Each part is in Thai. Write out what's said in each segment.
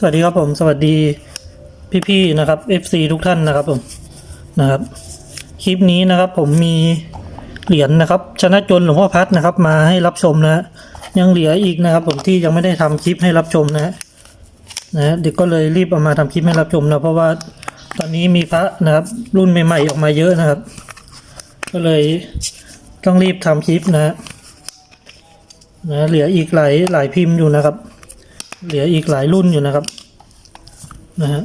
สวัสดีครับผมสวัสดีพี่ๆนะครับ FC ทุกท่านนะครับผมนะครับ คลิปนี้นะครับผมมีเหรียญนะครับ ชนะจนหลวงพ่อพัดนะครับ มาให้รับชมนะฮะยังเหลืออีกนะครับ ผมที่ยังไม่ได้ทำคลิปให้รับชมนะฮะนะฮะเด็กก็เลยรีบเอามาทำคลิปให้รับชมนะเพราะว่าตอนนี้มีพระนะครับ รุ่นใหม่ๆออกมาเยอะนะครับ ก็เลยต้องรีบทำคลิปนะฮะนะเหลืออีกหลายหลายพิมพ์อยู่นะครับ เหลืออีกหลายรุ่นอยู่นะครับ นะฮะ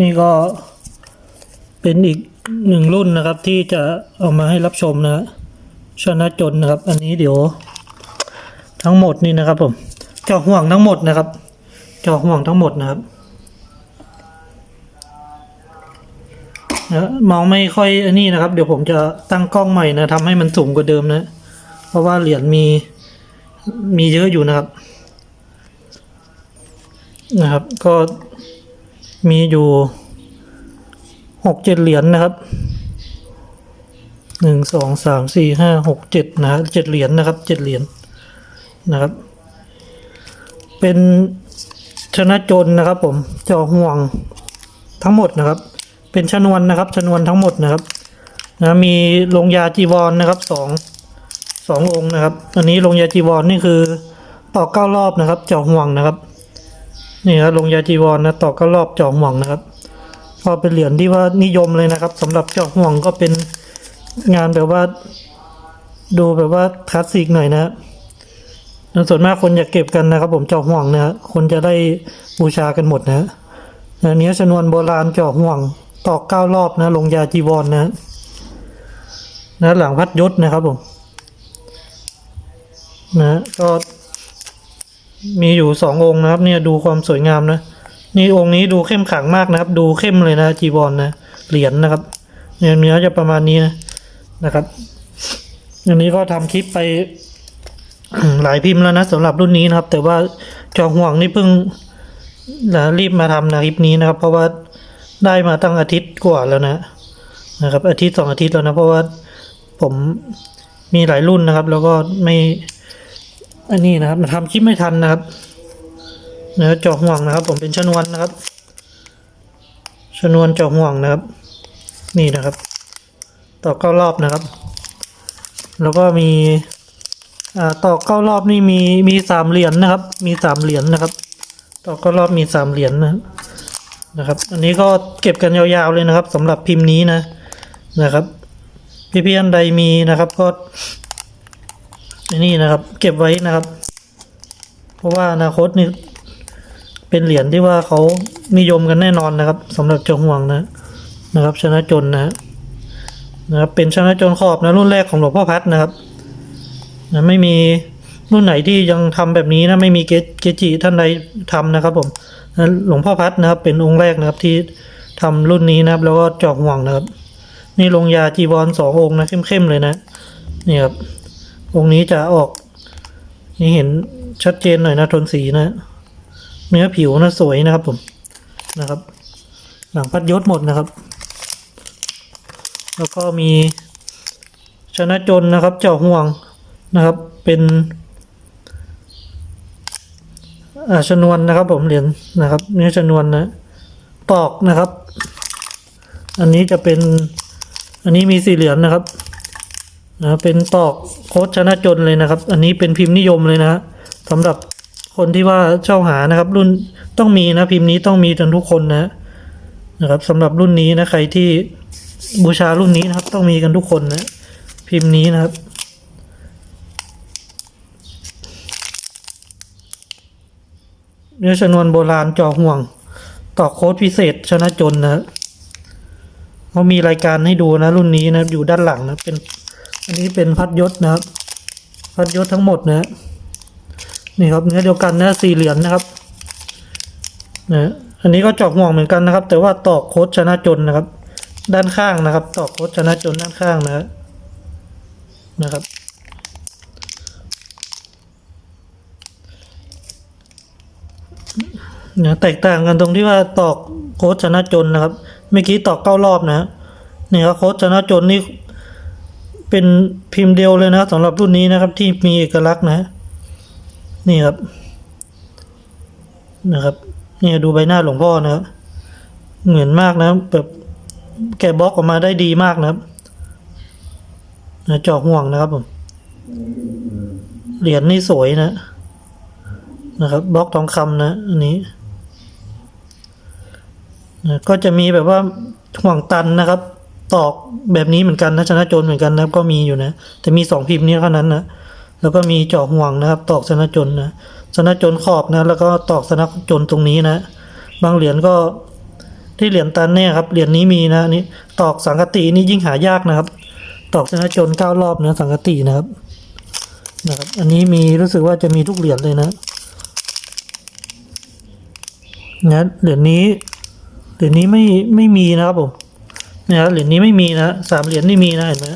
นี่ก็เป็นอีกหนึ่งรุ่นนะครับ ที่จะเอามาให้รับชมนะฮะชนะจนนะครับ อันนี้เดี๋ยว ทั้งหมดนี่นะครับผมจาะห่วงทั้งหมดนะครับจาะห่วงทั้งหมดนะครับมองไม่ค่อยอันนี้นะครับ เดี๋ยวผมจะตั้งกล้องใหม่นะทำให้มันสูงกว่าเดิมนะ เพราะว่าเหรียญมี มีเยอะอยู่นะครับ นะครับ ก็มีอยู่หกเจ็ดเหรียญนะครับหนึ่งสองสามสี่ห้าหกเจ็ดนะเจ็ดเหรียญนะครับเจ็ดเหรียญนะครับ เป็นชนะจนนะครับ ผมจอห่วงทั้งหมดนะครับ เป็นชนวนนะครับ ชนวนทั้งหมดนะครับนะมีลงยาจีวรนนะครับสอง สององค์นะครับอันนี้ลงยาจีวรนนี่คือต่อเก้ารอบนะครับเจาะห่วงนะครับ นี่ครับลงยาจีวรนนะต่อเก้ารอบเจาะห่วงนะครับก็เป็นเหรียญที่ว่านิยมเลยนะครับสำหรับเจาะห่วงก็เป็นงานแบบว่า ดูแบบว่าคลาสสิกหน่อยนะส่วนมากคนอยากเก็บกันนะครับ ผมเจาะห่วงนะฮะคนจะได้บูชากันหมดนะฮะอันนี้ชนวนโบราณเจาะห่วงตอกเก้ารอบนะ ลงยาจีวรนะนะหลังพัดยศนะครับผม นะ ก็มีอยู่สององค์นะครับ เนี่ยดูความสวยงามนะ นี่องค์นี้ดูเข้มขลังมากนะครับ ดูเข้มเลยนะจีวรนนะเหรียญนะครับเนี่ยเนื้อจะประมาณนี้นะนะครับอันนี้ก็ทำคลิปไปหลายพิมพ์แล้วนะสำหรับรุ่นนี้นะครับ แต่ว่าจอห่วงนี่เพิ่งนะรีบมาทำนะคลิปนี้นะครับ เพราะว่าได้มาตั้งอาทิตย์กว่าแล้วนะนะครับ อาทิตย์สองอาทิตย์แล้วนะ เพราะว่าผมมีหลายรุ่นนะครับ แล้วก็ไม่ อันนี้นะครับมาทำคลิปไม่ทันนะครับเนื้อจาะห่วงนะครับ ผมเป็นชนวนนะครับ ชนวนจาะห่วงนะครับ นี่นะครับต่อเก้ารอบนะครับ แล้วก็มีอ่าต่อเก้ารอบนี่มีมีสามเหรียญนะครับ มีสามเหรียญนะครับต่อเก้ารอบมีสามเหรียญนะนะครับ อันนี้ก็เก็บกันยาวๆเลยนะครับสำหรับพิมพ์นี้นะนะครับ พี่ๆอันใดมีนะครับก็ นนี้นะครับ เก็บไว้นะครับ เพราะว่าอนาคตนี่เป็นเหรียญที่ว่าเขานิยมกันแน่นอนนะครับสำหรับจ้าห่วงนะนะครับ ชนะจนนะนะครับ เป็นชนะจนขอบนะรุ่นแรกของหลวงพ่อพัดนะครับนะไม่มีรุ่นไหนที่ยังทำแบบนี้นะไม่มีเกเกจิท่านใดทำนะครับ ผมนะหลวงพ่อพัดนะครับ เป็นองค์แรกนะครับที่ทำรุ่นนี้นะครับ แล้วก็จอกห่วงนะครับ นี่ลงยาจีวรสององค์นะเข้มๆเลยนะนี่ครับ องค์นี้จะออก นี่เห็นชัดเจนหน่อยนะทนสีนะ เนื้อผิวนะสวยนะครับผมนะครับ หลังพัดยศหมดนะครับ แล้วก็มีชนะจนนะครับ เจาะห่วงนะครับ เป็นอ่าชนวนนะครับ ผมเหรียญนะครับ เนื้อชนวนนะตอกนะครับ อันนี้จะเป็น อันนี้มีสี่เหรียญนะครับ นะเป็นตอกโค้ดชนะจนเลยนะครับ อันนี้เป็นพิมพ์นิยมเลยนะฮะสำหรับคนที่ว่าเช่าหานะครับ รุ่นต้องมีนะพิมพ์นี้ต้องมีกันทุกคนนะนะครับสำหรับรุ่นนี้นะใครที่บูชารุ่นนี้นะครับ ต้องมีกันทุกคนนะพิมพ์นี้นะครับเนื้อชนวนโบราณจอห่วงตอกโค้ดพิเศษชนะจนนะเขามีรายการให้ดูนะรุ่นนี้นะอยู่ด้านหลังนะเป็น อันนี้เป็นพัดยศนะครับ พัดยศทั้งหมดนะนี่ครับเนื้อเดียวกันนะสี่เหรียญนะครับนะอันนี้ก็จอกห่วงเหมือนกันนะครับ แต่ว่าตอกโคดชนะจนนะครับ ด้านข้างนะครับ ตอกโคดชนะจนด้านข้างนะนะครับนะแตกต่างกันตรงที่ว่าตอกโคดชนะจนนะครับเมื่อกี้ตอกเก้ารอบนะฮะนี่ครับโคดชนะจนนี่ เป็นพิมพ์เดียวเลยนะสำหรับรุ่นนี้นะครับ ที่มีเอกลักษณ์นะ นี่ครับ นะครับเนี่ยดูใบหน้าหลวงพ่อนะครับเหมือนมากนะแบบแกะบล็อกออกมาได้ดีมากนะครับนะจาะห่วงนะครับผมเหรียญนี่สวยนะ นะครับบล็อกทองคำนะอันนี้นะก็จะมีแบบว่าห่วงตันนะครับ ตอกแบบนี้เหมือนกันนะชนะโจรเหมือนกันนะครับ ก็มีอยู่นะ แต่มีสองพิมพ์นี้เท่านั้นนะแล้วก็มีเจาะห่วงนะครับ ตอกชนะโจรนะชนะโจรขอบนะ แล้วก็ตอกชนะโจรตรงนี้นะ บางเหรียญก็ที่เหรียญตันเนี่ยครับเหรียญนี้มีนะนนี้ตอกสังกตินี่ยิ่งหายากนะครับ ตอกชนะโจรเก้ารอบนะสังกตินะครับนะครับ อันนี้มีรู้สึกว่าจะมีทุกเหรียญเลยนะนะเหรียญนี้เหรียญนี้ไม่ไม่มีนะครับผม เนี่ยครับเหรียญนี้ไม่มีนะสามเหรียญนี่มีนะเห็นไหม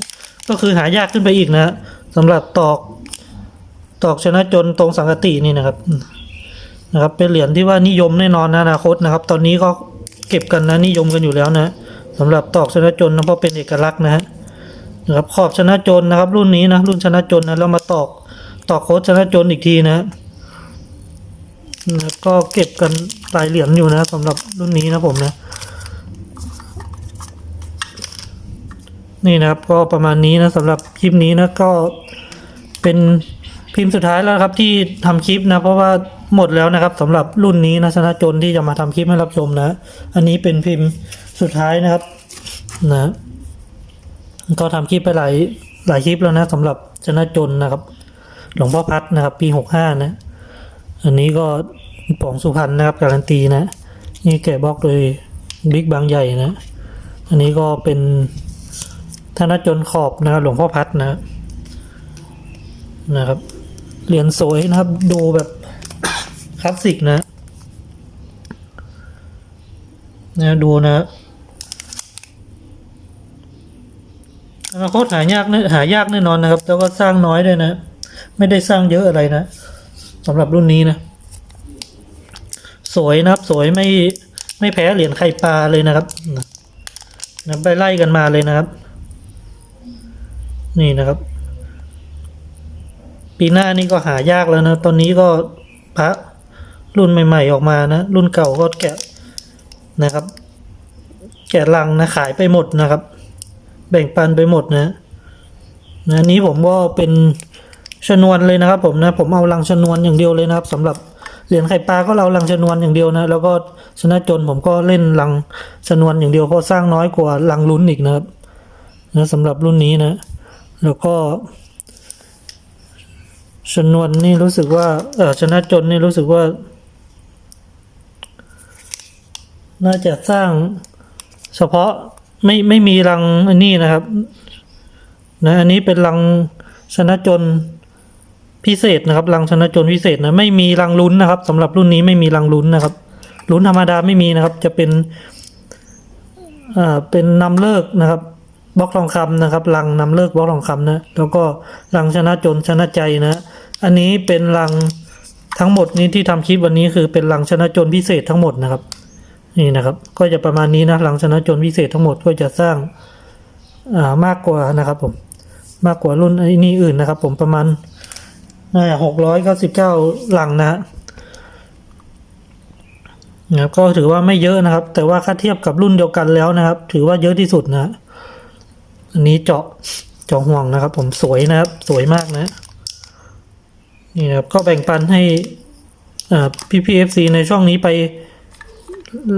ก็คือหายากขึ้นไปอีกนะสำหรับตอกตอกชนะจนตรงสังกตินี่นะครับนะครับ เป็นเหรียญที่ว่านิยมแน่นอนนะอนาคตนะครับ ตอนนี้ก็เก็บกันนะนิยมกันอยู่แล้วนะสำหรับตอกชนะจนนะเพราะเป็นเอกลักษณ์นะฮะนะครับขอบชนะจนนะครับ รุ่นนี้นะรุ่นชนะจนนะแล้วมาตอกตอกโค้ดชนะจนอีกทีนะนะก็เก็บกันหลายเหรียญอยู่นะสำหรับรุ่นนี้นะผมนะ นี่นะครับก็ประมาณนี้นะสำหรับคลิปนี้นะก็เป็นพิมพ์สุดท้ายแล้วครับที่ทำคลิปนะเพราะว่าหมดแล้วนะครับสำหรับรุ่นนี้นะชนะจนที่จะมาทำคลิปให้รับชมนะ อันนี้เป็นพิมพ์สุดท้ายนะครับนะก็ทำคลิปไปหลายหลายคลิปแล้วนะสำหรับชนะจนนะครับ หลวงพ่อพัดนะครับ ปีหกห้านะ อันนี้ก็ป๋องสุพรรณนะครับการันตีนะ นี่แกะบล็อกโดยบิ๊กบางใหญ่นะ อันนี้ก็เป็น ธนจนขอบนะครับหลวงพ่อพัดนะนะครับเหรียญสวยนะครับ ดูแบบคลาสสิกนะนะดูนะอนาคตหายากน่หายากแน่นอนนะครับ แล้วก็สร้างน้อยด้วยนะ ไม่ได้สร้างเยอะอะไรนะสำหรับรุ่นนี้นะ สวยนะครับ สวยไม่ไม่แพ้เหรียญไข่ปลาเลยนะครับนะนะไปไล่กันมาเลยนะครับ นี่นะครับ ปีหน้านี่ก็หายากแล้วนะ ตอนนี้ก็พระรุ่นใหม่ ๆ ออกมานะ รุ่นเก่าก็แกะนะครับ แกะลังนะ ขายไปหมดนะครับ แบ่งปันไปหมดนะนะนี้ผมก็เป็นชนวนเลยนะครับผมนะ ผมเอาลังชนวนอย่างเดียวเลยนะครับสำหรับเหรียญไข่ปลาก็เราลังชนวนอย่างเดียวนะ แล้วก็ชนะจนผมก็เล่นลังชนวนอย่างเดียวเพราะสร้างน้อยกว่าลังลุ้นอีกนะครับนะสำหรับรุ่นนี้นะ แล้วก็ชนวนนี่รู้สึกว่าเออชนะจนนี่รู้สึกว่า น่าจะสร้างเฉพาะไม่ไม่มีรังอันนี้นะครับนะอันนี้เป็นรังชนะจนพิเศษนะครับรังชนะจนพิเศษนะไม่มีรังลุ้นนะครับสำหรับรุ่นนี้ไม่มีรังลุ้นนะครับลุ้นธรรมดาไม่มีนะครับ จะเป็นอ่าเป็นนำเลิกนะครับ บล็อกทองคำนะครับรังนำเลิกบล็อกทองคำนะแล้วก็รังชนะจนชนะใจนะ อันนี้เป็นรังทั้งหมดนี้ที่ทำคลิปวันนี้คือเป็นรังชนะจนพิเศษทั้งหมดนะครับ นี่นะครับ ก็จะประมาณนี้นะลังชนะจนพิเศษทั้งหมดก็จะสร้างอ่ามากกว่านะครับผมมากกว่ารุ่นไอ้นี่อื่นนะครับ ผมประมาณน่าจะหกร้อยเก้าสิบเก้าหลังนะนะครับก็ถือว่าไม่เยอะนะครับ แต่ว่าถ้าเทียบกับรุ่นเดียวกันแล้วนะครับ ถือว่าเยอะที่สุดนะ อันนี้เจาะเจาะห่วงนะครับ ผมสวยนะครับ สวยมากนะ นี่นะครับก็แบ่งปันให้อ่าพี่พีเอฟซีในช่องนี้ไป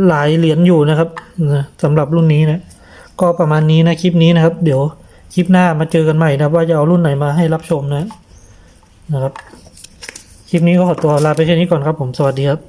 หลายเหรียญอยู่นะครับนะสำหรับรุ่นนี้นะ ก็ประมาณนี้นะคลิปนี้นะครับ เดี๋ยวคลิปหน้ามาเจอกันใหม่นะว่าจะเอารุ่นไหนมาให้รับชมนะนะครับ คลิปนี้ก็ขอตัวลาไปแค่นี้ก่อนครับผมสวัสดีครับ